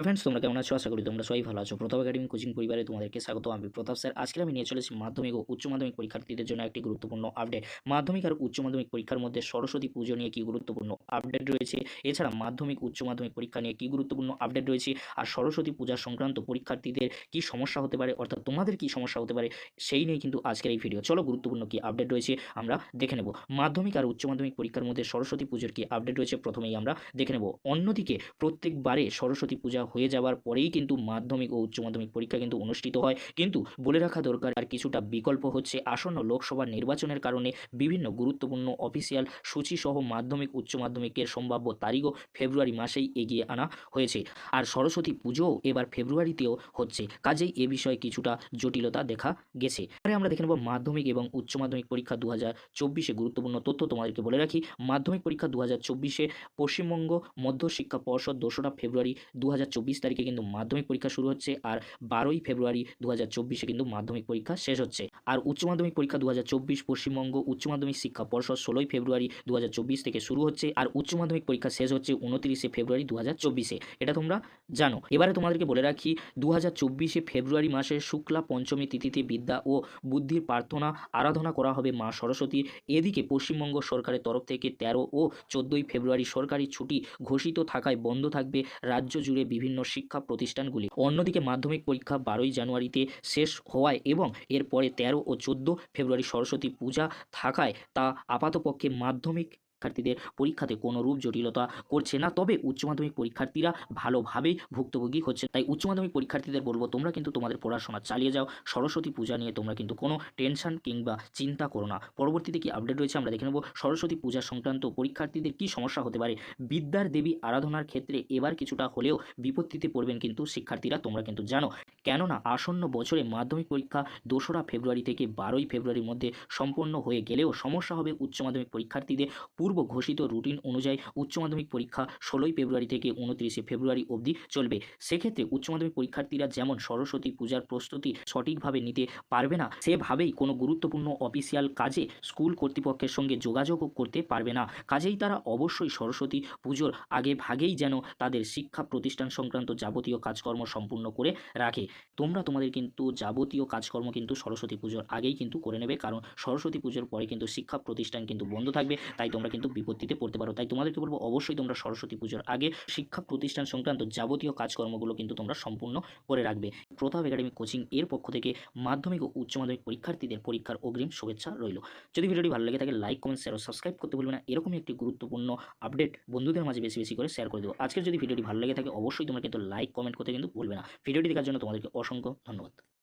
Friends তোমরা কেমন আছো? আশা করি তোমরা সবাই ভালো আছো। প্রতাপ একাডেমি কোচিং পরিবারে তোমাদেরকে স্বাগত আমি প্রতাপ স্যার। আজকে আমি নিয়ে চলেছি মাধ্যমিক ও উচ্চ মাধ্যমিক পরীক্ষার্থীদের জন্য একটি গুরুত্বপূর্ণ আপডেট মাধ্যমিক আর উচ্চ মাধ্যমিক পরীক্ষার মধ্যে সরস্বতী পুজো নিয়ে কি গুরুত্বপূর্ণ আপডেট রয়েছে? এছাড়া মাধ্যমিক, উচ্চ মাধ্যমিক পরীক্ষা নিয়ে কি গুরুত্বপূর্ণ আপডেট রয়েছে? আর সরস্বতী পূজা সংক্রান্ত পরীক্ষার্থীদের কি সমস্যা হতে পারে? অর্থাৎ তোমাদের কি সমস্যা হতে পারে? সেই নিয়ে কিন্তু আজকের এই ভিডিও চলো গুরুত্বপূর্ণ কি আপডেট রয়েছে আমরা দেখে নেব। মাধ্যমিক আর উচ্চ মাধ্যমিক পরীক্ষার মধ্যে সরস্বতী পুজোর কি আপডেট রয়েছে? প্রথমেই আমরা দেখে নেব। অন্যদিকে প্রত্যেকবারে সরস্বতী পূজা হয়ে যাওয়ার পরেই কিন্তু মাধ্যমিক ও উচ্চ মাধ্যমিক পরীক্ষা কিন্তু অনুষ্ঠিত হয়। কিন্তু বলে রাখা দরকার, আর কিছুটা বিকল্প হচ্ছে আসন্ন লোকসভা নির্বাচনের কারণে বিভিন্ন গুরুত্বপূর্ণ অফিসিয়াল সূচি সহ মাধ্যমিক, উচ্চ মাধ্যমিকের সম্ভাব্য তারিখও ফেব্রুয়ারি মাসেই এগিয়ে আনা হয়েছে। আর সরস্বতী পুজোও এবার ফেব্রুয়ারিতেও হচ্ছে। কাজেই এ বিষয়ে কিছুটা জটিলতা দেখা গেছে। এবারে আমরা দেখে নেব মাধ্যমিক এবং উচ্চ মাধ্যমিক পরীক্ষা দু হাজার চব্বিশে গুরুত্বপূর্ণ তথ্য। তোমাদেরকে বলে রাখি, মাধ্যমিক পরীক্ষা দু হাজার চব্বিশে পশ্চিমবঙ্গ মধ্যশিক্ষা পর্ষদ দোসরা ফেব্রুয়ারি দু হাজার চব্বিশ তারিখে কিন্তু মাধ্যমিক পরীক্ষা শুরু হচ্ছে আর বারোই ফেব্রুয়ারি দু হাজার চব্বিশে কিন্তু মাধ্যমিক পরীক্ষা শেষ হচ্ছে। আর উচ্চ মাধ্যমিক পরীক্ষা দু হাজার চব্বিশ পশ্চিমবঙ্গ উচ্চ মাধ্যমিক শিক্ষা পর্ষদ ষোলোই ফেব্রুয়ারি দু হাজার চব্বিশ থেকে শুরু হচ্ছে আর উচ্চ মাধ্যমিক পরীক্ষা শেষ হচ্ছে উনত্রিশে ফেব্রুয়ারি দু হাজার চব্বিশে। এটা তোমরা জানো। এবারে তোমাদেরকে বলে রাখি দু হাজার চব্বিশে ফেব্রুয়ারি মাসের শুক্লা পঞ্চমী তিথিতে বিদ্যা ও বুদ্ধির প্রার্থনা আরাধনা করা হবে মা সরস্বতীর। এদিকে পশ্চিমবঙ্গ সরকারের তরফ থেকে তেরো ও চোদ্দোই ফেব্রুয়ারি সরকারি ছুটি ঘোষিত থাকায় বন্ধ থাকবে। রাজ্য জুড়ে বিভিন্ন শিক্ষা প্রতিষ্ঠানগুলি। অন্যদিকে মাধ্যমিক পরীক্ষা বারোই জানুয়ারিতে শেষ হওয়ায় এবং এরপরে তেরো ও চোদ্দ ফেব্রুয়ারি সরস্বতী পূজা থাকায় তা আপাতপক্ষে মাধ্যমিক শিক্ষার্থীদের পরীক্ষাতে কোনো রূপ জটিলতা করছে না। তবে উচ্চ মাধ্যমিক পরীক্ষার্থীরা ভালোভাবেই ভুক্তভোগী হচ্ছে। তাই উচ্চ মাধ্যমিক পরীক্ষার্থীদের বলব, তোমরা কিন্তু তোমাদের পড়াশোনা চালিয়ে যাও। সরস্বতী পূজা নিয়ে তোমরা কিন্তু কোনো টেনশন কিংবা চিন্তা করো না। পরবর্তীতে কি আপডেট রয়েছে আমরা দেখে নেব। সরস্বতী পূজা সংক্রান্ত পরীক্ষার্থীদের কি সমস্যা হতে পারে? বিদ্যার দেবী আরাধনার ক্ষেত্রে এবার কিছুটা হলেও বিপত্তিতে পড়বেন কিন্তু শিক্ষার্থীরা, তোমরা কিন্তু জানো। কেননা আসন্ন বছরে মাধ্যমিক পরীক্ষা দোসরা ফেব্রুয়ারি থেকে বারোই ফেব্রুয়ারির মধ্যে সম্পন্ন হয়ে গেলেও সমস্যা হবে উচ্চ মাধ্যমিক পরীক্ষার্থীদের। পূর্ব ঘোষিত রুটিন অনুযায়ী উচ্চ মাধ্যমিক পরীক্ষা ষোলোই ফেব্রুয়ারি থেকে উনত্রিশে ফেব্রুয়ারি অবধি চলবে। সেক্ষেত্রে উচ্চ মাধ্যমিক পরীক্ষার্থীরা যেমন সরস্বতী পূজার প্রস্তুতি সঠিকভাবে নিতে পারবে না, সেভাবেই কোনো গুরুত্বপূর্ণ অফিসিয়াল কাজে স্কুল কর্তৃপক্ষের সঙ্গে যোগাযোগও করতে পারবে না। কাজেই তারা অবশ্যই সরস্বতী পুজোর আগে ভাগেই যেন তাদের শিক্ষা প্রতিষ্ঠান সংক্রান্ত যাবতীয় কাজকর্ম সম্পূর্ণ করে রাখে। তোমরা তোমাদের কিন্তু যাবতীয় কাজকর্ম কিন্তু সরস্বতী পুজোর আগেই কিন্তু করে নেবে, কারণ সরস্বতী পুজোর পরে কিন্তু শিক্ষা প্রতিষ্ঠান কিন্তু বন্ধ থাকবে, তাই তোমরা কিন্তু বিপত্তিতে পড়তে পারো। তাই তোমাদেরকে বলব, অবশ্যই তোমরা সরস্বতী পুজোর আগে শিক্ষা প্রতিষ্ঠান সংক্রান্ত যাবতীয় কাজকর্মগুলো কিন্তু তোমরা সম্পূর্ণ করে রাখবে। প্রতাপ একাডেমি কোচিং এর পক্ষ থেকে মাধ্যমিক ও উচ্চ মাধ্যমিক পরীক্ষার্থীদের পরীক্ষার অগ্রিম শুভেচ্ছা রইল। যদি ভিডিওটি ভালো লাগে থাকে লাইক কমেন্ট শেয়ার ও সাবস্ক্রাইব করতে ভুলবে না। এরকমই একটি গুরুত্বপূর্ণ আপডেট বন্ধুদের মাঝে বেশি বেশি করে শেয়ার করে দেবো। আজকের যদি ভিডিওটি ভালো লেগে থাকে, অবশ্যই তোমরা কিন্তু লাইক কমেন্ট করতে কিন্তু ভুলবে না। ভিডিওটি দেখার জন্য তোমাদেরকে অসংখ্য ধন্যবাদ।